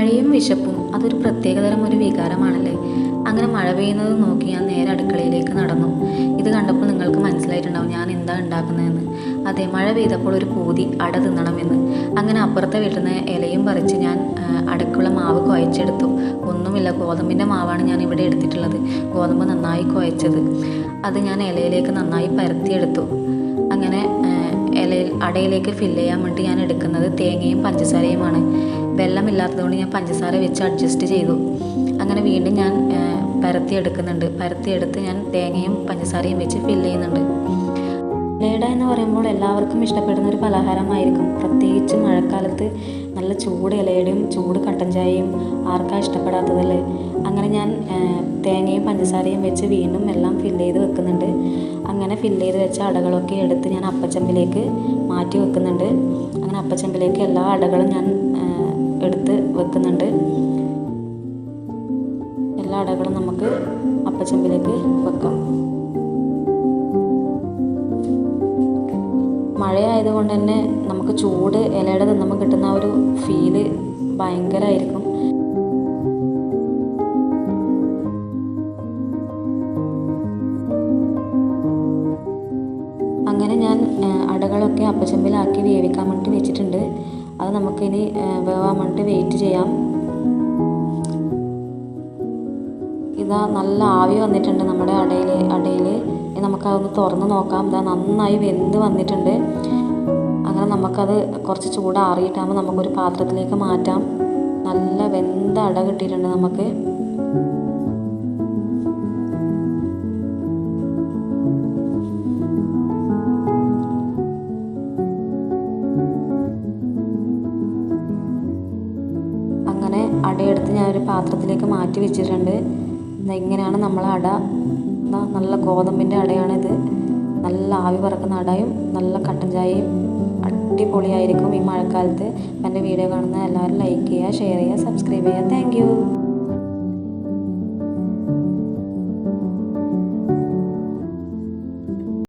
മഴയും വിശപ്പും അതൊരു പ്രത്യേകതരം ഒരു വികാരമാണല്ലേ? അങ്ങനെ മഴ പെയ്യുന്നത് നോക്കി ഞാൻ നേരെ അടുക്കളയിലേക്ക് നടന്നു. ഇത് കണ്ടപ്പോൾ നിങ്ങൾക്ക് മനസ്സിലായിട്ടുണ്ടാവും ഞാൻ എന്താ ഉണ്ടാക്കുന്നതെന്ന്. അതെ മഴ പെയ്തപ്പോൾ ഒരു പൂതി അട തിന്നണമെന്ന്. അങ്ങനെ അപ്പുറത്തെ വീട്ടിൽ നിന്ന് ഇലയും പറിച്ച് ഞാൻ അടുക്കള മാവ് കുഴച്ചെടുത്തു. ഒന്നുമില്ല ഗോതമ്പിന്റെ മാവാണ് ഞാൻ ഇവിടെ എടുത്തിട്ടുള്ളത്. ഗോതമ്പ് നന്നായി കുഴച്ചത്. അത് ഞാൻ ഇലയിലേക്ക് നന്നായി പരത്തിയെടുത്തു. ഇലയിൽ അടയിലേക്ക് ഫില്ല് ചെയ്യാൻ വേണ്ടി ഞാൻ എടുക്കുന്നത് തേങ്ങയും പഞ്ചസാരയുമാണ്. വെള്ളമില്ലാത്തതുകൊണ്ട് ഞാൻ പഞ്ചസാര വെച്ച് അഡ്ജസ്റ്റ് ചെയ്തു. അങ്ങനെ വീണ്ടും ഞാൻ പരത്തി എടുക്കുന്നുണ്ട്. പരത്തി പരത്തിയെടുത്ത് ഞാൻ തേങ്ങയും പഞ്ചസാരയും വെച്ച് ഫില്ല് ചെയ്യുന്നുണ്ട്. ഇലയട എന്ന് പറയുമ്പോൾ എല്ലാവർക്കും ഇഷ്ടപ്പെടുന്ന ഒരു പലഹാരമായിരിക്കും. പ്രത്യേകിച്ച് മഴക്കാലത്ത് നല്ല ചൂട് ഇലയുടെയും ചൂട് കട്ടൻ ചായയും ആർക്കാ ഇഷ്ടപ്പെടാത്തതല്ലേ? അങ്ങനെ ഞാൻ തേങ്ങയും പഞ്ചസാരയും വെച്ച് വീണ്ടും എല്ലാം ഫില്ല് ചെയ്ത് വെക്കുന്നുണ്ട്. അങ്ങനെ ഫില്ല് ചെയ്ത് വെച്ച അടകളൊക്കെ എടുത്ത് ഞാൻ അപ്പച്ചമ്പിലേക്ക് മാറ്റി വെക്കുന്നുണ്ട്. അങ്ങനെ അപ്പച്ചമ്പിലേക്ക് എല്ലാ അടകളും ഞാൻ എടുത്ത് വെക്കുന്നുണ്ട്. എല്ലാ അടകളും നമുക്ക് അപ്പച്ചമ്പിലേക്ക് വെക്കാം. മഴയായതുകൊണ്ട് തന്നെ നമുക്ക് ചൂട് ഇലയുടെ തിന്നുമ്പോൾ കിട്ടുന്ന ഒരു ഫീൽ ഭയങ്കരമായിരിക്കും. അങ്ങനെ ഞാൻ അടകളൊക്കെ അപ്പച്ചമ്പിലാക്കി വേവിക്കാൻ വേണ്ടി വെച്ചിട്ടുണ്ട്. അത് നമുക്കിനി വേവാൻ വേണ്ടിയിട്ട് വെയിറ്റ് ചെയ്യാം. ഇതാ നല്ല ആവി വന്നിട്ടുണ്ട് നമ്മുടെ അടയിൽ അടയിൽ നമുക്കതൊന്ന് തുറന്ന് നോക്കാം. ഇതാ നന്നായി വെന്ത് വന്നിട്ടുണ്ട്. അങ്ങനെ നമുക്കത് കുറച്ച് ചൂടാറിയിട്ടാകുമ്പോൾ നമുക്കൊരു പാത്രത്തിലേക്ക് മാറ്റാം. നല്ല വെന്ത അട കിട്ടിയിട്ടുണ്ട് നമുക്ക്. അങ്ങനെ അടയെടുത്ത് ഞാനൊരു പാത്രത്തിലേക്ക് മാറ്റി വെച്ചിട്ടുണ്ട്. ഇങ്ങനെയാണ് നമ്മളെ അട? നല്ല ഗോതമ്പിന്റെ അടയാണിത്. നല്ല ആവി പറക്കുന്ന അടയും നല്ല കട്ടൻ ചായയും അടിപൊളിയായിരിക്കും ഈ മഴക്കാലത്ത്. എന്റെ വീഡിയോ കാണുന്ന എല്ലാവരും ലൈക്ക് ചെയ്യുക ഷെയർ ചെയ്യുക സബ്സ്ക്രൈബ് ചെയ്യുക. താങ്ക്